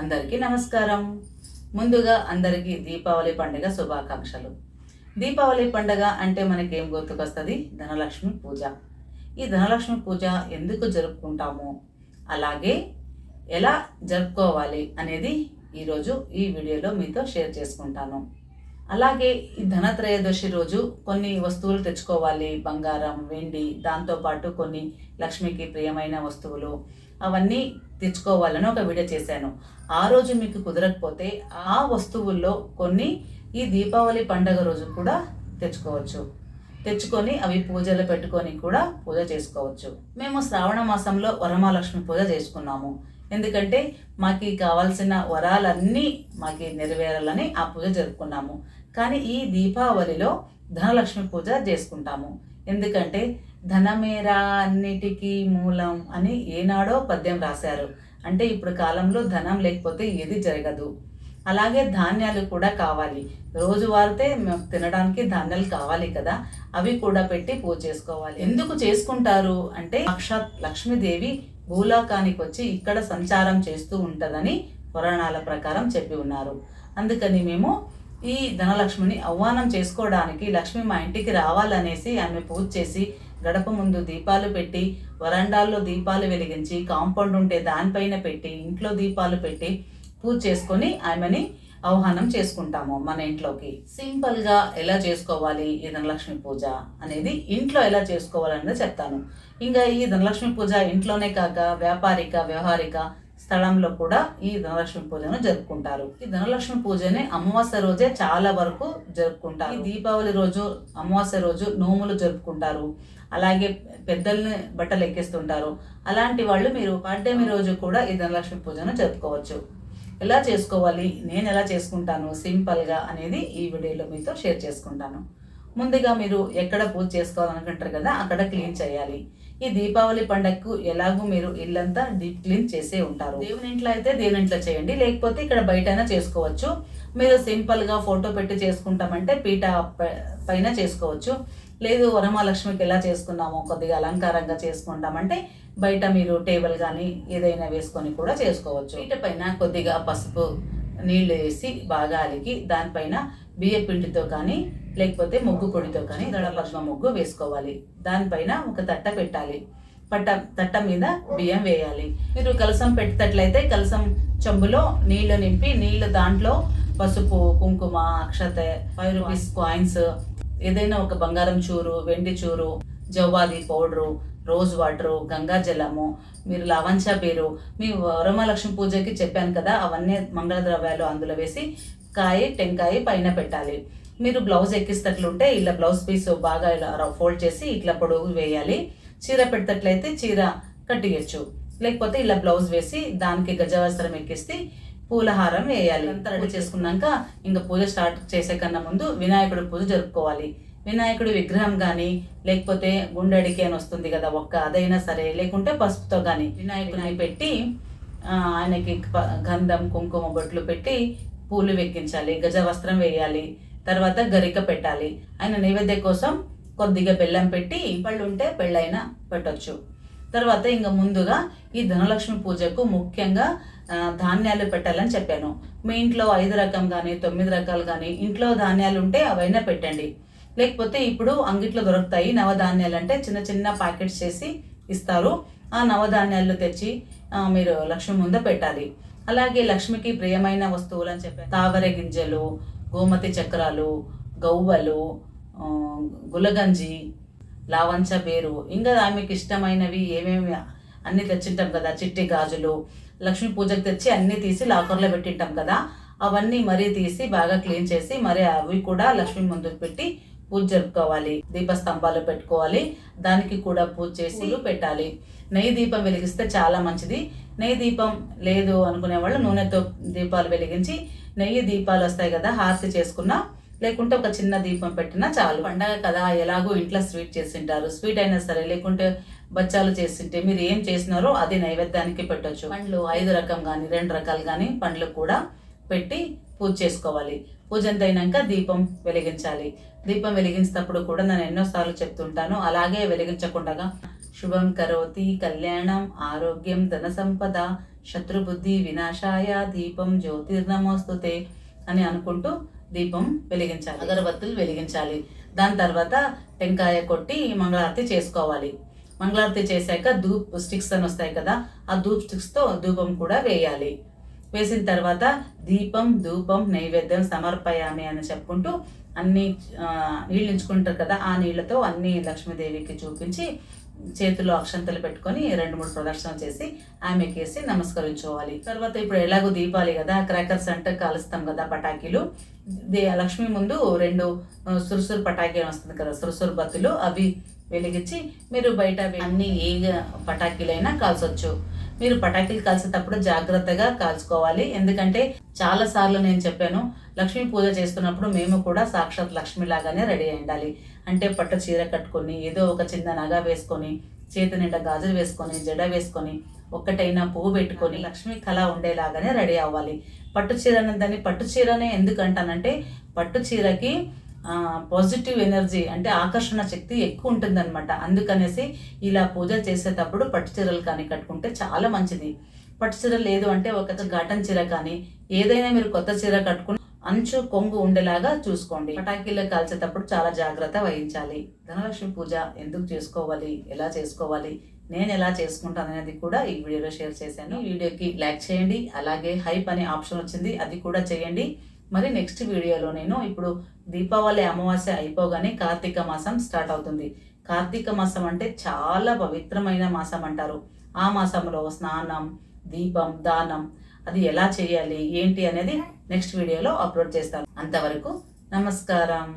అందరికీ నమస్కారం. ముందుగా అందరికీ దీపావళి పండుగ శుభాకాంక్షలు. దీపావళి పండుగ అంటే మనకేం గుర్తుకొస్తుంది? ధనలక్ష్మి పూజ. ఈ ధనలక్ష్మి పూజ ఎందుకు జరుపుకుంటాము? అలాగే ఎలా జరుపుకోవాలి అనేది ఈరోజు ఈ వీడియోలో మీతో షేర్ చేసుకుంటాను. అలాగే ఈ ధనత్రయోదశి రోజు కొన్ని వస్తువులు తెచ్చుకోవాలి. బంగారం వెండి దాంతోపాటు కొన్ని లక్ష్మికి ప్రియమైన వస్తువులు అవన్నీ తెచ్చుకోవాలని ఒక వీడియో చేశాను. ఆ రోజు మీకు కుదరకపోతే ఆ వస్తువుల్లో కొన్ని ఈ దీపావళి పండగ రోజు కూడా తెచ్చుకోవచ్చు. తెచ్చుకొని అవి పూజలు పెట్టుకొని కూడా పూజ చేసుకోవచ్చు. మేము శ్రావణ మాసంలో వరమహాలక్ష్మి పూజ చేసుకున్నాము. ఎందుకంటే మాకు కావాల్సిన వరాలన్నీ మాకు నెరవేరాలని ఆ పూజ జరుపుకున్నాము. కానీ ఈ దీపావళిలో ధనలక్ష్మి పూజ చేసుకుంటాము. ఎందుకంటే ధనమేరా అన్నిటికీ మూలం అని ఏనాడో పద్యం రాశారు. అంటే ఇప్పుడు కాలంలో ధనం లేకపోతే ఏది జరగదు. అలాగే ధాన్యాలు కూడా కావాలి. రోజు వారితే తినడానికి ధాన్యాలు కావాలి కదా అవి కూడా పెట్టి పూజ చేసుకోవాలి. ఎందుకు చేసుకుంటారు అంటే సాక్షాత్ లక్ష్మీదేవి భూలోకానికి వచ్చి ఇక్కడ సంచారం చేస్తూ ఉంటుందని పురాణాల ప్రకారం చెప్పి ఉన్నారు. అందుకని మేము ఈ ధనలక్ష్మిని ఆహ్వానం చేసుకోవడానికి లక్ష్మి మా ఇంటికి రావాలనేసి ఆమె పూజ చేసి గడప ముందు దీపాలు పెట్టి వరండాల్లో దీపాలు వెలిగించి కాంపౌండ్ ఉంటే దానిపైన పెట్టి ఇంట్లో దీపాలు పెట్టి పూజ చేసుకొని ఆమెని ఆహ్వానం చేసుకుంటాము మన ఇంట్లోకి. సింపుల్గా ఎలా చేసుకోవాలి ఈ ధనలక్ష్మి పూజ అనేది ఇంట్లో ఎలా చేసుకోవాలనేది చెప్తాను. ఇంకా ఈ ధనలక్ష్మి పూజ ఇంట్లోనే కాక వ్యాపారిక వ్యవహారిక స్థలంలో కూడా ఈ ధనలక్ష్మి పూజను జరుపుకుంటారు. ఈ ధనలక్ష్మి పూజని అమావాస్య రోజే చాలా వరకు జరుపుకుంటారు. ఈ దీపావళి రోజు అమావాస్య రోజు నోములు జరుపుకుంటారు. అలాగే పెద్దల్ని బట్టలు ఎక్కిస్తుంటారు. అలాంటి వాళ్ళు మీరు పాడ్యమి రోజు కూడా ఈ ధనలక్ష్మి పూజను జరుపుకోవచ్చు. ఎలా చేసుకోవాలి? నేను ఎలా చేసుకుంటాను? సింపుల్గా అనేది ఈ వీడియోలో మీతో షేర్ చేసుకుంటాను. ముందుగా మీరు ఎక్కడ పూజ చేసుకోవాలనుకుంటారు కదా అక్కడ క్లీన్ చేయాలి. ఈ దీపావళి పండగకు ఎలాగూ మీరు ఇల్లంతా డీప్ క్లీన్ చేసే ఉంటారు. దేవుని ఇంట్లో అయితే దేవుని ఇంట్లో చేయండి. లేకపోతే ఇక్కడ బయటైనా చేసుకోవచ్చు. మీరు సింపుల్గా ఫోటో పెట్టి చేసుకుంటామంటే పీట పైన చేసుకోవచ్చు. లేదు వరమహాలక్ష్మికి ఎలా చేసుకున్నామో కొద్దిగా అలంకారంగా చేసుకుంటామంటే బయట మీరు టేబుల్ కానీ ఏదైనా వేసుకొని కూడా చేసుకోవచ్చు. పీట పైన కొద్దిగా పసుపు నీళ్ళు వేసి బాగా అలికి దానిపైన బియ్య పిండితో కానీ లేకపోతే ముగ్గు పొడితో కానీ దడపద్మ ముగ్గు వేసుకోవాలి. దానిపైన ఒక తట్ట పెట్టాలి. పట్ట తట్ట మీద బియ్యం వేయాలి. మీరు కలసం పెట్టేటట్లయితే కలసం చెంబులో నీళ్ళు నింపి నీళ్ళు దాంట్లో పసుపు కుంకుమ అక్షత ఫైవ్ రూపీస్ కాయిన్స్ ఏదైనా ఒక బంగారం చూరు వెండి చూరు జవ్వాది పౌడరు రోజ్ వాటరు గంగా జలము మీరు లవంచ బీరు మీ వరమలక్ష్మి పూజకి చెప్పాను కదా అవన్నీ మంగళ ద్రవ్యాలు అందులో వేసి కాయ టెంకాయ పైన పెట్టాలి. మీరు బ్లౌజ్ ఎక్కిస్తట్లుంటే ఇలా బ్లౌజ్ పీస్ బాగా ఇలా ఫోల్డ్ చేసి ఇట్లా పొడుగు వేయాలి. చీర పెడతట్లయితే చీర కట్టియచ్చు. లేకపోతే ఇలా బ్లౌజ్ వేసి దానికి గజవస్త్రం ఎక్కిస్తే పూలహారం వేయాలి. అంతా రెడీ చేసుకున్నాక ఇంకా పూజ స్టార్ట్ చేసే కన్నా ముందు వినాయకుడి పూజ జరుపుకోవాలి. వినాయకుడి విగ్రహం కానీ లేకపోతే గుండెడికి అని వస్తుంది కదా ఒక్క అదైనా సరే లేకుంటే పసుపుతో కానీ వినాయకుడిని పెట్టి ఆయనకి గంధం కుంకుమ బొట్లు పెట్టి పూలు వెక్కించాలి గజ వస్త్రం వేయాలి తర్వాత గరిక పెట్టాలి. ఆయన నైవేద్యం కోసం కొద్దిగా బెల్లం పెట్టి పళ్ళు ఉంటే పెళ్ళైనా పెట్టొచ్చు. తర్వాత ఇంకా ముందుగా ఈ ధనలక్ష్మి పూజకు ముఖ్యంగా ధాన్యాలు పెట్టాలని చెప్పాను. మీ ఇంట్లో ఐదు రకం కానీ తొమ్మిది రకాలు కానీ ఇంట్లో ధాన్యాలు ఉంటే అవైనా పెట్టండి. లేకపోతే ఇప్పుడు అంగిట్లో దొరుకుతాయి నవధాన్యాలు అంటే చిన్న చిన్న ప్యాకెట్స్ చేసి ఇస్తారు. ఆ నవధాన్యాలు తెచ్చి మీరు లక్ష్మి ముందు పెట్టాలి. అలాగే లక్ష్మికి ప్రియమైన వస్తువులు అని చెప్పారు తావర గింజలు గోమతి చక్రాలు గవ్వలు గులగంజి లావంచ బేరు. ఇంకా ఆమెకి ఇష్టమైనవి ఏమేమి అన్ని తెచ్చింటాం కదా చిట్టి గాజులు లక్ష్మీ పూజకు తెచ్చి అన్నీ తీసి లాకర్లో పెట్టింటాం కదా అవన్నీ మరీ తీసి బాగా క్లీన్ చేసి మరి అవి కూడా లక్ష్మీ ముందుకు పెట్టి పూజ జరుపుకోవాలి దీపస్తంభాలు పెట్టుకోవాలి దానికి కూడా పూజ చేసి పెట్టాలి. నెయ్యి దీపం వెలిగిస్తే చాలా మంచిది. నెయ్యి దీపం లేదు అనుకునే వాళ్ళు నూనెతో దీపాలు వెలిగించి నెయ్యి దీపాలు వస్తాయి కదా హారతి చేసుకున్నా లేకుంటే ఒక చిన్న దీపం పెట్టినా చాలు. పండగ కదా ఎలాగో ఇంట్లో స్వీట్ చేసింటారు. స్వీట్ అయినా సరే లేకుంటే బచ్చాలు చేసింటే మీరు ఏం చేసినారో అది నైవేద్యానికి పెట్టొచ్చు. పండ్లు. ఐదు రకం కానీ రెండు రకాలు కానీ పండ్లు కూడా పెట్టి పూజ చేసుకోవాలి. పూజంతైనాక అయినాక దీపం వెలిగించాలి. దీపం వెలిగించినప్పుడు కూడా నేను ఎన్నోసార్లు చెప్తుంటాను. అలాగే వెలిగించకుండా శుభం కరోతి కళ్యాణం ఆరోగ్యం ధన సంపద శత్రుబుద్ధి వినాశాయ దీపం జ్యోతిర్నమోస్తుతే అని అనుకుంటూ దీపం వెలిగించాలి. అగరబత్తులు వెలిగించాలి. దాని తర్వాత టెంకాయ కొట్టి మంగళారతి చేసుకోవాలి. మంగళారతి చేశాక ధూప్ స్టిక్స్ అని వస్తాయి కదా ఆ ధూప్ స్టిక్స్తో ధూపం కూడా వేయాలి. వేసిన తర్వాత దీపం ధూపం నైవేద్యం సమర్పయామి అని చెప్పుకుంటూ అన్ని నీళ్ళు ఉంచుకుంటారు కదా ఆ నీళ్ళతో అన్ని లక్ష్మీదేవికి చూపించి చేతిలో అక్షంతలు పెట్టుకొని రెండు మూడు ప్రదర్శనలు చేసి ఆమెకేసి నమస్కరించుకోవాలి. తర్వాత ఇప్పుడు ఎలాగో దీపాలి కదా క్రాకర్స్ అంటే కాలుస్తాం కదా పటాకీలు. దే- లక్ష్మి ముందు రెండు సురుసురు పటాకీలు వస్తుంది కదా సురుసురు బత్తులు అవి వెలిగించి మీరు బయట అన్ని ఏ పటాకీలైనా కాల్చొచ్చు. మీరు పటాకీలు కాల్చేటప్పుడు జాగ్రత్తగా కాల్చుకోవాలి. ఎందుకంటే చాలా సార్లు నేను చెప్పాను లక్ష్మీ పూజ చేస్తున్నప్పుడు మేము కూడా సాక్షాత్ లక్ష్మి లాగానే రెడీ అయి ఉండాలి. అంటే పట్టు చీర కట్టుకొని ఏదో ఒక చిన్న నగ వేసుకొని చేతి నిండా గాజులు వేసుకొని జడ వేసుకొని ఒక్కటైనా పువ్వు పెట్టుకొని లక్ష్మి కళ ఉండేలాగానే రెడీ అవ్వాలి. పట్టు చీర దాన్ని పట్టు చీరనే ఎందుకు అంటానంటే పట్టు చీరకి పాజిటివ్ ఎనర్జీ అంటే ఆకర్షణ శక్తి ఎక్కువ ఉంటుందన్నమాట. అందుకనేసి ఇలా పూజ చేసేటప్పుడు పట్టు చీరలు కానీ కట్టుకుంటే చాలా మంచిది. పట్టు చీర లేదు అంటే ఒక ఘాటన్ చీర కానీ ఏదైనా మీరు కొత్త చీర కట్టుకుని అంచు కొంగు ఉండేలాగా చూసుకోండి. పటాకీలు కాల్చేటప్పుడు చాలా జాగ్రత్త వహించాలి. ధనలక్ష్మి పూజ ఎందుకు చేసుకోవాలి? ఎలా చేసుకోవాలి? నేను ఎలా చేసుకుంటాను అనేది కూడా ఈ వీడియోలో షేర్ చేశాను. వీడియోకి లైక్ చేయండి. అలాగే హైప్ అనే ఆప్షన్ వచ్చింది. అది కూడా చేయండి. మరి నెక్స్ట్ వీడియోలో నేను ఇప్పుడు దీపావళి అమావాస్య అయిపోగానే కార్తీక మాసం స్టార్ట్ అవుతుంది. కార్తీక మాసం అంటే చాలా పవిత్రమైన మాసం అంటారు. ఆ మాసంలో స్నానం దీపం దానం అది ఎలా చేయాలి ఏంటి అనేది నెక్స్ట్ వీడియోలో అప్లోడ్ చేస్తాను. అంతవరకు నమస్కారం.